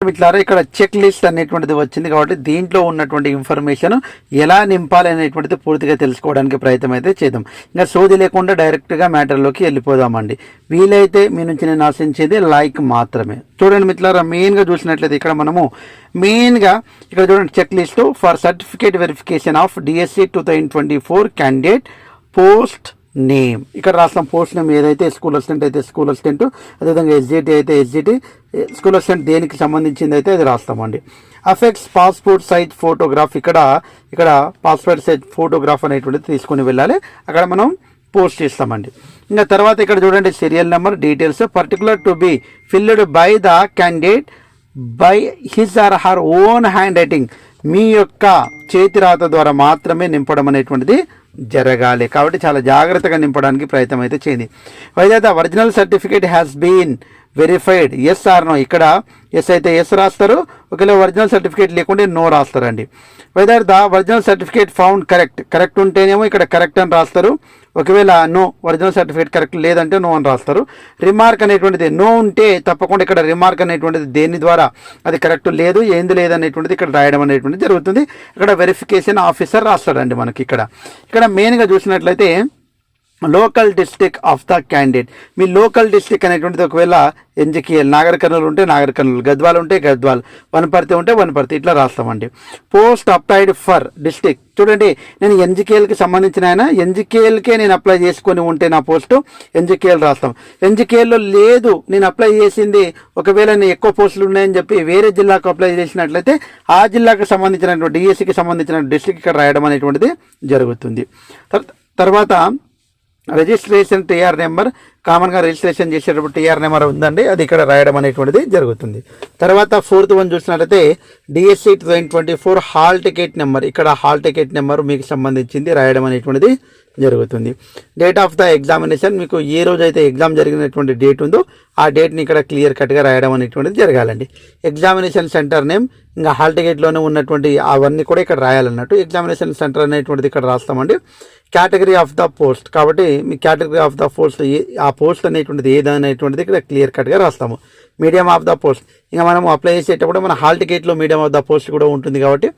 మిట్లారా ఇక్కడ check list అనేటువంటిది వచ్చింది కాబట్టి దీంట్లో ఉన్నటువంటి ఇన్ఫర్మేషన్ ఎలా నింపాలి అనేటువంటిది పూర్తిగా తెలుసుకోవడానికి ప్రయత్నం అయితే చేద్దాం. ఇంకా సోది లేకుండా డైరెక్ట్గా మ్యాటర్లోకి వెళ్ళిపోదామండి. వీలైతే మీ నుంచి నేను ఆశించేది లైక్ మాత్రమే. చూడండి మిట్లారా మెయిన్గా చూసినట్లయితే ఇక్కడ మనము మెయిన్గా ఇక్కడ చూడండి check list for certificate verification of DSC two thousand twenty four candidate post name. ఇక్కడ రాస్తాం పోస్ట్ నేమ్ ఏదైతే స్కూల్ అసిస్టెంట్ అయితే స్కూల్ అసిస్టెంట్ అదేవిధంగా ఎస్జిటి అయితే ఎస్జిటి స్కూల్ అసిస్టెంట్ దేనికి సంబంధించింది అయితే అది రాస్తామండి. అఫెక్ట్స్ పాస్పోర్ట్ సైజ్ ఫోటోగ్రాఫ్ ఇక్కడ ఇక్కడ పాస్పోర్ట్ సైజ్ ఫోటోగ్రాఫ్ అనేటువంటిది తీసుకుని వెళ్ళాలి. అక్కడ మనం పోస్ట్ చేస్తామండి. ఇంకా తర్వాత ఇక్కడ చూడండి serial number details particular to be filled by the candidate by his or her own handwriting మీ యొక్క చేతి రాత ద్వారా మాత్రమే నింపడం అనేటువంటిది జరగాలి. కాబట్టి చాలా జాగ్రత్తగా నింపడానికి ప్రయత్నం అయితే చేయండి వైద్య original certificate has been verified yes or no ఇక్కడ ఎస్ అయితే ఎస్ రాస్తారు. ఒకవేళ ఒరిజినల్ సర్టిఫికేట్ లేకుంటే no రాస్తారండి. Whether the original certificate found correct correct ఉంటేనేమో ఇక్కడ కరెక్ట్ అని రాస్తారు. ఒకవేళ నో ఒరిజినల్ సర్టిఫికేట్ కరెక్ట్ లేదంటే నో అని రాస్తారు. రిమార్క్ అనేటువంటిది నో ఉంటే తప్పకుండా ఇక్కడ రిమార్క్ అనేటువంటిది దేని ద్వారా? అది కరెక్ట్ లేదు ఏంది లేదు అనేటువంటిది ఇక్కడ రాయడం అనేటువంటిది జరుగుతుంది. ఇక్కడ వెరిఫికేషన్ ఆఫీసర్ రాస్తాడండి మనకి ఇక్కడ. ఇక్కడ మెయిన్గా చూసినట్లయితే local district of the candidate. Me local district అనేటువంటిది ఒకవేళ ఎన్జికేఎల్ నాగర్ కర్నూలు ఉంటే నాగర్ కర్నూలు గద్వాల్ ఉంటే గద్వాల్ వనపర్తి ఉంటే వనపర్తి ఇట్లా రాస్తామండి. Post applied for district. చూడండి నేను ఎన్జికేఎల్కి సంబంధించిన ఆయన. ఎన్జికేఎల్కే నేను అప్లై చేసుకొని ఉంటే నా పోస్టు ఎన్జికేఎల్ రాస్తాం. ఎన్జికేఎల్లో లేదు నేను అప్లై చేసింది ఒకవేళ నేను ఎక్కువ పోస్టులు ఉన్నాయని చెప్పి వేరే జిల్లాకు అప్లై చేసినట్లయితే ఆ జిల్లాకు సంబంధించినటువంటి డిఎస్సికి సంబంధించిన డిస్టిక్ ఇక్కడ రాయడం అనేటువంటిది జరుగుతుంది. తర్వాత రిజిస్ట్రేషన్ టీఆర్ నెంబర్ కామన్గా రిజిస్ట్రేషన్ చేసేటప్పుడు టీఆర్ నెంబర్ ఉందండి. అది ఇక్కడ రాయడం అనేటువంటిది జరుగుతుంది. తర్వాత ఫోర్త్ వన్ చూసినట్లయితే DSC two twenty four hall ticket number ఇక్కడ హాల్ టికెట్ నెంబర్ మీకు సంబంధించింది రాయడం అనేటువంటిది జరుగుతుంది. డేట్ ఆఫ్ ద ఎగ్జామినేషన్ మీకు ఏ రోజు అయితే ఎగ్జామ్ జరిగినటువంటి డేట్ ఉందో ఆ డేట్ని ఇక్కడ క్లియర్ కట్గా రాయడం అనేటువంటిది జరగాలండి. ఎగ్జామినేషన్ సెంటర్ నేమ్ ఇంకా హాల్ టికెట్లోనే ఉన్నటువంటి అవన్నీ కూడా ఇక్కడ రాయాలన్నట్టు ఎగ్జామినేషన్ సెంటర్ అనేటువంటిది ఇక్కడ రాస్తామండి. కేటగిరీ ఆఫ్ ద పోస్ట్ కాబట్టి మీ కేటగిరీ ఆఫ్ ద పోస్ట్ ఏ ఆ పోస్ట్ అనేటువంటిది ఏదనేటువంటిది ఇక్కడ క్లియర్ కట్గా రాస్తాము. మీడియం ఆఫ్ ద పోస్ట్ ఇంకా మనం అప్లై చేసేటప్పుడు మన హాల్ టికెట్లో మీడియం ఆఫ్ ద పోస్ట్ కూడా ఉంటుంది కాబట్టి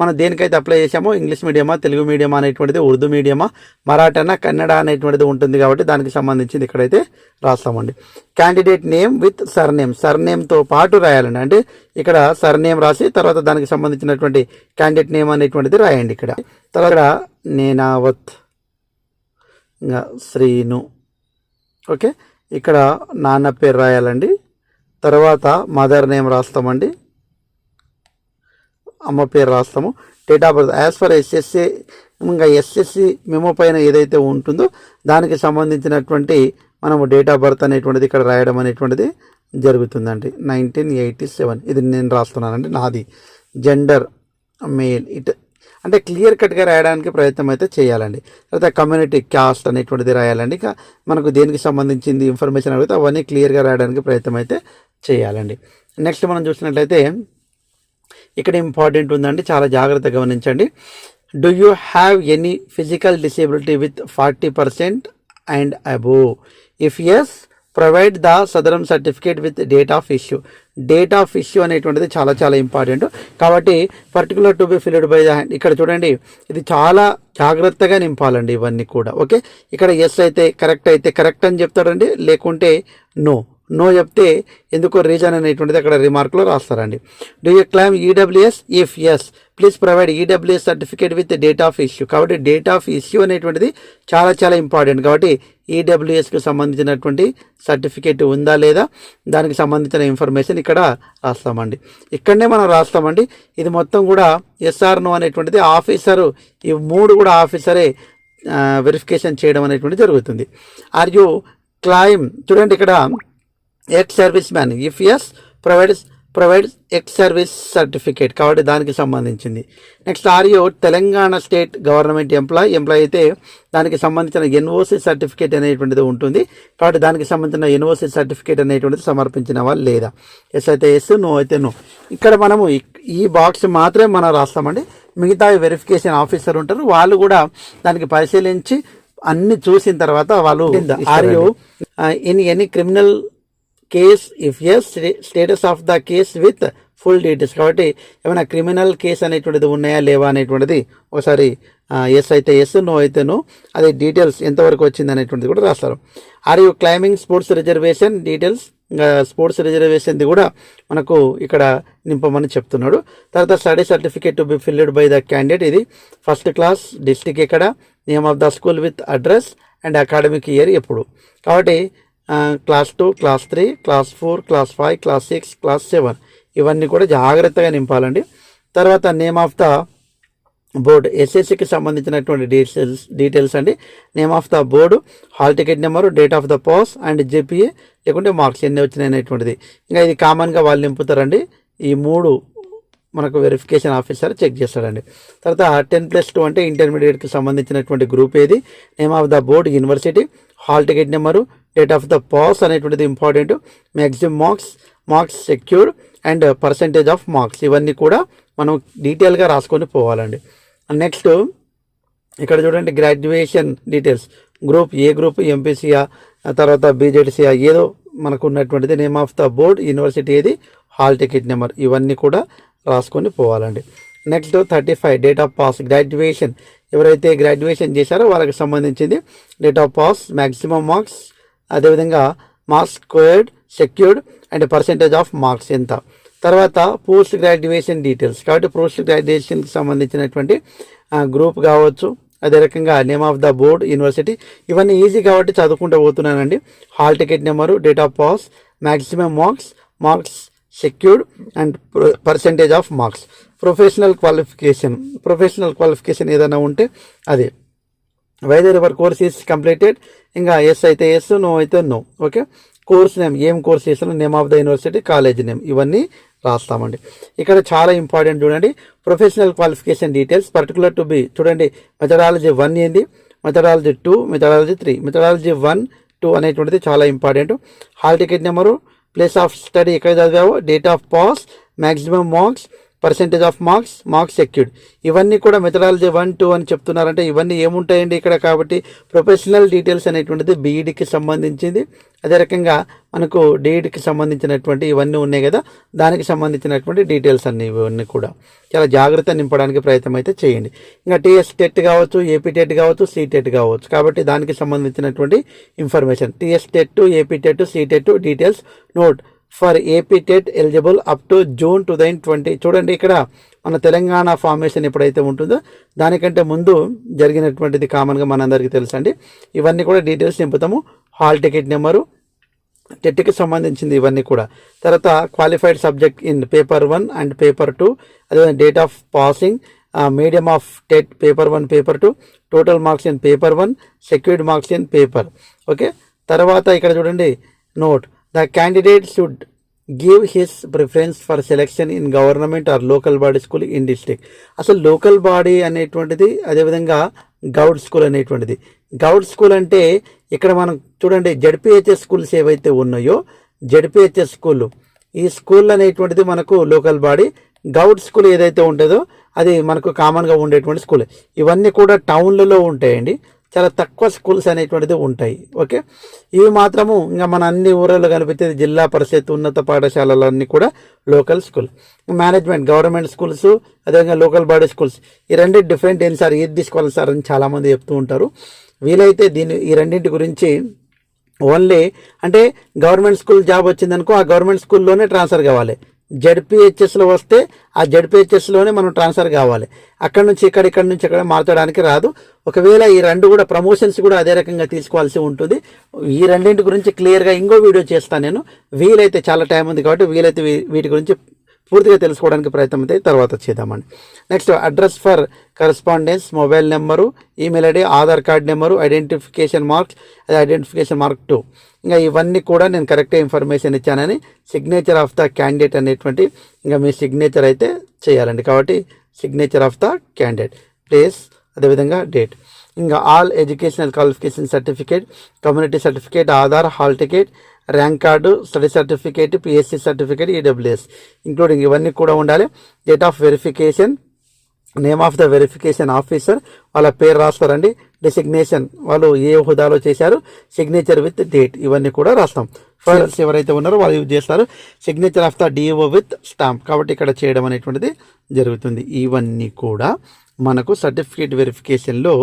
మనం దేనికైతే అప్లై చేసామో ఇంగ్లీష్ మీడియమా తెలుగు మీడియమా అనేటువంటిది ఉర్దూ మీడియమా మరాఠానా కన్నడ అనేటువంటిది ఉంటుంది కాబట్టి దానికి సంబంధించింది ఇక్కడైతే రాస్తామండి. క్యాండిడేట్ నేమ్ విత్ సర్నేమ్ సర్నేమ్తో పాటు రాయాలండి. అంటే ఇక్కడ సర్నేమ్ రాసి తర్వాత దానికి సంబంధించినటువంటి క్యాండిడేట్ నేమ్ అనేటువంటిది రాయండి ఇక్కడ. తర్వాత నేనావత్ ఇంకా శ్రీను. ఓకే? ఇక్కడ నాన్న పేరు రాయాలండి. తర్వాత మదర్ నేమ్ రాస్తామండి. అమ్మ పేరు రాస్తాము. Date of birth as per SSC ఇంకా ఎస్ఎస్సి మెమో పైన ఏదైతే ఉంటుందో దానికి సంబంధించినటువంటి మనము డేట్ ఆఫ్ బర్త్ అనేటువంటిది ఇక్కడ రాయడం అనేటువంటిది జరుగుతుందండి. నైన్టీన్ ఎయిటీ సెవెన్ ఇది నేను రాస్తున్నానండి. నాది జెండర్ మేల్ ఇట్ అంటే క్లియర్ కట్గా రాయడానికి ప్రయత్నం అయితే చేయాలండి. తర్వాత కమ్యూనిటీ క్యాస్ట్ అనేటువంటిది రాయాలండి. ఇక మనకు దేనికి సంబంధించింది ఇన్ఫర్మేషన్ అడిగితే అవన్నీ క్లియర్గా రాయడానికి ప్రయత్నం అయితే చేయాలండి. నెక్స్ట్ మనం చూసినట్లయితే ఇక్కడ ఇంపార్టెంట్ ఉందండి. చాలా జాగ్రత్తగా గమనించండి. Do you have any physical disability with forty percent and above if yes provide the Sadaram certificate with date of issue date of issue అనేటువంటిది చాలా చాలా ఇంపార్టెంట్ కాబట్టి particular to be filled by the hand ఇక్కడ చూడండి ఇది చాలా జాగ్రత్తగా నింపాలండి ఇవన్నీ కూడా. ఓకే? ఇక్కడ ఎస్ అయితే కరెక్ట్ అయితే కరెక్ట్ అని చెప్తాడండి. లేకుంటే నో నో చెప్తే ఎందుకో రీజన్ అనేటువంటిది అక్కడ రిమార్క్లో రాస్తారండి. Do you claim EWS if yes please provide EWS certificate with date of issue కాబట్టి డేట్ ఆఫ్ ఇష్యూ అనేటువంటిది చాలా చాలా ఇంపార్టెంట్ కాబట్టి ఈడబ్ల్యూఎస్కి సంబంధించినటువంటి సర్టిఫికేట్ ఉందా లేదా? దానికి సంబంధించిన ఇన్ఫర్మేషన్ ఇక్కడ రాస్తామండి. ఇక్కడనే మనం రాస్తామండి. ఇది మొత్తం కూడా ఎస్ఆర్ నో అనేటువంటిది ఆఫీసరు ఈ మూడు కూడా ఆఫీసరే వెరిఫికేషన్ చేయడం అనేటువంటి జరుగుతుంది. ఆర్ యూ క్లైమ్ చూడండి ఇక్కడ ex service man if yes provides provides ex service certificate కాబట్టి దానికి సంబంధించింది. Next are you Telangana state government employ employ అయితే దానికి సంబంధించిన ఎన్ఓసి సర్టిఫికేట్ అనేటువంటిది ఉంటుంది. కాబట్టి దానికి సంబంధించిన ఎన్ఓసి సర్టిఫికేట్ అనేటువంటిది సమర్పించిన వాళ్ళు లేదా? ఎస్ అయితే ఎస్ నో అయితే నో ఇక్కడ మనము ఈ బాక్స్ మాత్రమే మనం రాస్తామండి. మిగతా వెరిఫికేషన్ ఆఫీసర్ ఉంటారు. వాళ్ళు కూడా దానికి పరిశీలించి అన్ని చూసిన తర్వాత వాళ్ళు are you in any criminal case if yes status of the case with full details కాబట్టి ఏమైనా క్రిమినల్ కేసు అనేటువంటిది ఉన్నాయా లేవా అనేటువంటిది ఒకసారి ఎస్ అయితే ఎస్ నో అయితే నో అది డీటెయిల్స్ ఎంతవరకు వచ్చింది అనేటువంటిది కూడా రాస్తారు. Are you claiming sports reservation details sports రిజర్వేషన్ది కూడా మనకు ఇక్కడ నింపమని చెప్తున్నాడు. తర్వాత study certificate to be filled by the candidate ఇది ఫస్ట్ క్లాస్ డిస్టిక్ ఎక్కడ name of the school with address and academic year ఎప్పుడు. కాబట్టి class two class three class four class five class six class seven ఇవన్నీ కూడా జాగ్రత్తగా నింపాలండి. తర్వాత name of the board ఎస్ఎస్సికి సంబంధించినటువంటి డీటెయిల్స్ డీటెయిల్స్ అండి. Name of the board hall ticket number date of the pass and GPA లేకుంటే marks ఎన్ని వచ్చినాయి అనేటువంటిది ఇంకా ఇది కామన్గా వాళ్ళు నింపుతారండి. ఈ మూడు మనకు వెరిఫికేషన్ ఆఫీసర్ చెక్ చేస్తాడండి. తర్వాత టెన్ ప్లస్ టూ అంటే ఇంటర్మీడియట్కి సంబంధించినటువంటి గ్రూప్ ఏది? Name of the board university hall ticket number date of the pass అనేటువంటిది important maximum marks marks secured and percentage of marks ఇవన్నీ కూడా మనం డీటెయిల్గా రాసుకొని పోవాలండి. నెక్స్ట్ ఇక్కడ చూడండి గ్రాడ్యుయేషన్ డీటెయిల్స్ గ్రూప్ ఏ గ్రూప్ ఎంపీసీఆ తర్వాత బీజెడ్సీఆ ఏదో మనకు ఉన్నటువంటిది name of the board university ఏది హాల్ టికెట్ నెంబర్ ఇవన్నీ కూడా రాసుకొని పోవాలండి. Next thirty five date of pass graduation ఎవరైతే గ్రాడ్యుయేషన్ చేశారో వాళ్ళకి సంబంధించింది date of pass maximum marks అదేవిధంగా marks squared secured and percentage of marks ఎంత? తర్వాత పోస్ట్ గ్రాడ్యుయేషన్ డీటెయిల్స్ కాబట్టి పోస్ట్ గ్రాడ్యుయేషన్కి సంబంధించినటువంటి గ్రూప్ కావచ్చు అదే రకంగా name of the board university ఇవన్నీ ఈజీ కాబట్టి చదువుకుంటూ పోతున్నానండి. Hall ticket number date of pass maximum marks marks secured and percentage of marks professional qualification professional qualification ఏదైనా ఉంటే అదే. Whether ever course is completed ఇంకా ఎస్ అయితే ఎస్ నో అయితే no okay course name ఏం course చేస్తున్నా name of the university college name ఇవన్నీ రాస్తామండి. ఇక్కడ చాలా ఇంపార్టెంట్ చూడండి. Professional qualification details particular to be చూడండి మెథడాలజీ వన్ ఏంది? Methodology two methodology three methodology one two అనేటువంటిది చాలా important hall ticket number place of study ఎక్కడ చదివావు date of pass maximum marks percentage of marks marks secured ఇవన్నీ కూడా methodology one two అని చెప్తున్నారంటే ఇవన్నీ ఏముంటాయండి ఇక్కడ కాబట్టి ప్రొఫెషనల్ డీటెయిల్స్ అనేటువంటిది బీఈడికి సంబంధించింది. అదే రకంగా మనకు డీఈడికి సంబంధించినటువంటి ఇవన్నీ ఉన్నాయి కదా దానికి సంబంధించినటువంటి డీటెయిల్స్ అన్ని ఇవన్నీ కూడా. చాలా జాగ్రత్త నింపడానికి ప్రయత్నం అయితే చేయండి. ఇంకా టీఎస్ టెట్ కావచ్చు ఏపీ టెట్ కావచ్చు సి టెట్ కావచ్చు. కాబట్టి దానికి సంబంధించినటువంటి information TS TET AP TET CTET details note for AP TET eligible up to June two thousand twenty. చూడండి ఇక్కడ మన తెలంగాణ ఫార్మేషన్ ఎప్పుడైతే ఉంటుందో దానికంటే ముందు జరిగినటువంటిది కామన్గా మనందరికీ తెలుసండి. ఇవన్నీ కూడా డీటెయిల్స్ నింపుతాము. హాల్ టికెట్ నెంబరు టెట్కి సంబంధించింది ఇవన్నీ కూడా. తర్వాత qualified subject in paper one and paper two అదే date of passing medium of TET paper one paper two total marks in paper one secured marks in paper. Okay? తర్వాత ఇక్కడ చూడండి note. The candidate should give his preference for selection in government or local body school in district అసలు local body అనేటువంటిది అదేవిధంగా Goud school అనేటువంటిది. Goud school అంటే ఇక్కడ మనం చూడండి జడ్పిహెచ్ఎస్ స్కూల్స్ ఏవైతే ఉన్నాయో జడ్పిహెచ్ఎస్ స్కూల్ ఈ స్కూల్ అనేటువంటిది మనకు లోకల్ బాడీ గౌడ్ స్కూల్ ఏదైతే ఉంటుందో అది మనకు కామన్గా ఉండేటువంటి స్కూల్ ఇవన్నీ కూడా టౌన్లలో ఉంటాయండి. చాలా తక్కువ స్కూల్స్ అనేటువంటిది ఉంటాయి. ఓకే? ఇవి మాత్రము ఇంకా మన అన్ని ఊళ్ళో కలిపితే జిల్లా పరిషత్ ఉన్నత పాఠశాలలన్నీ కూడా local school management government schools అదేవిధంగా లోకల్ బాడీ స్కూల్స్ ఈ రెండు డిఫరెంట్ ఏంటి సార్? ఏది తీసుకోవాలి సార్ అని చాలామంది చెప్తూ ఉంటారు. వీలైతే దీని ఈ రెండింటి గురించి ఓన్లీ అంటే గవర్నమెంట్ స్కూల్ జాబ్ వచ్చిందనుకో ఆ గవర్నమెంట్ స్కూల్లోనే ట్రాన్స్ఫర్ కావాలి. జడ్పిహెచ్ఎస్లో వస్తే ఆ జడ్పిహెచ్ఎస్లోనే మనం ట్రాన్స్ఫర్ కావాలి. అక్కడ నుంచి ఇక్కడ ఇక్కడ నుంచి ఇక్కడ మార్చడానికి రాదు. ఒకవేళ ఈ రెండు కూడా ప్రమోషన్స్ కూడా అదే రకంగా తీసుకోవాల్సి ఉంటుంది. ఈ రెండింటి గురించి క్లియర్గా ఇంకో వీడియో చేస్తాను నేను. వీలైతే చాలా టైం ఉంది కాబట్టి వీలైతే వీటి గురించి పూర్తిగా తెలుసుకోవడానికి ప్రయత్నం అయితే తర్వాత చేద్దామండి. Next address for correspondence mobile number email ID Aadhaar card number identification marks అది ఐడెంటిఫికేషన్ మార్క్ టూ ఇంకా ఇవన్నీ కూడా నేను కరెక్ట్గా ఇన్ఫర్మేషన్ ఇచ్చానని సిగ్నేచర్ ఆఫ్ ద క్యాండిడేట్ అనేటువంటి ఇంకా మీ సిగ్నేచర్ అయితే చేయాలండి. కాబట్టి signature of the candidate place అదేవిధంగా డేట్ ఇంకా all educational qualification certificate community certificate Aadhaar hall ticket rank card study certificate PSC certificate EWS including ఇవన్నీ కూడా ఉండాలి. Date of verification name of the verification officer వాళ్ళ పేరు రాస్తారండి. Designation వాళ్ళు ఏ హోదాలో చేశారు. సిగ్నేచర్ విత్ డేట్ ఇవన్నీ కూడా రాస్తాం. ఫైల్స్ ఎవరైతే ఉన్నారో వాళ్ళు యూజ్ చేస్తారు. Signature of the DO with stamp కాబట్టి ఇక్కడ చేయడం అనేటువంటిది జరుగుతుంది. ఇవన్నీ కూడా మనకు సర్టిఫికేట్ వెరిఫికేషన్లో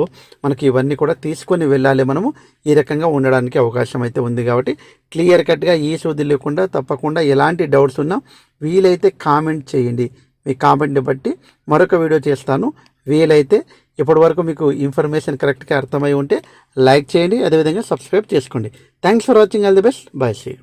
మనకి ఇవన్నీ కూడా తీసుకొని వెళ్ళాలి మనము. ఈ రకంగా ఉండడానికి అవకాశం అయితే ఉంది కాబట్టి క్లియర్ కట్గా ఈ సోది లేకుండా తప్పకుండా ఎలాంటి డౌట్స్ ఉన్నా వీలైతే కామెంట్ చేయండి. మీ కామెంట్ని బట్టి మరొక వీడియో చేస్తాను. వీలైతే ఇప్పటి వరకు మీకు ఇన్ఫర్మేషన్ కరెక్ట్గా అర్థమై ఉంటే లైక్ చేయండి. అదేవిధంగా సబ్స్క్రైబ్ చేసుకోండి. Thanks for watching. All the best. Bye see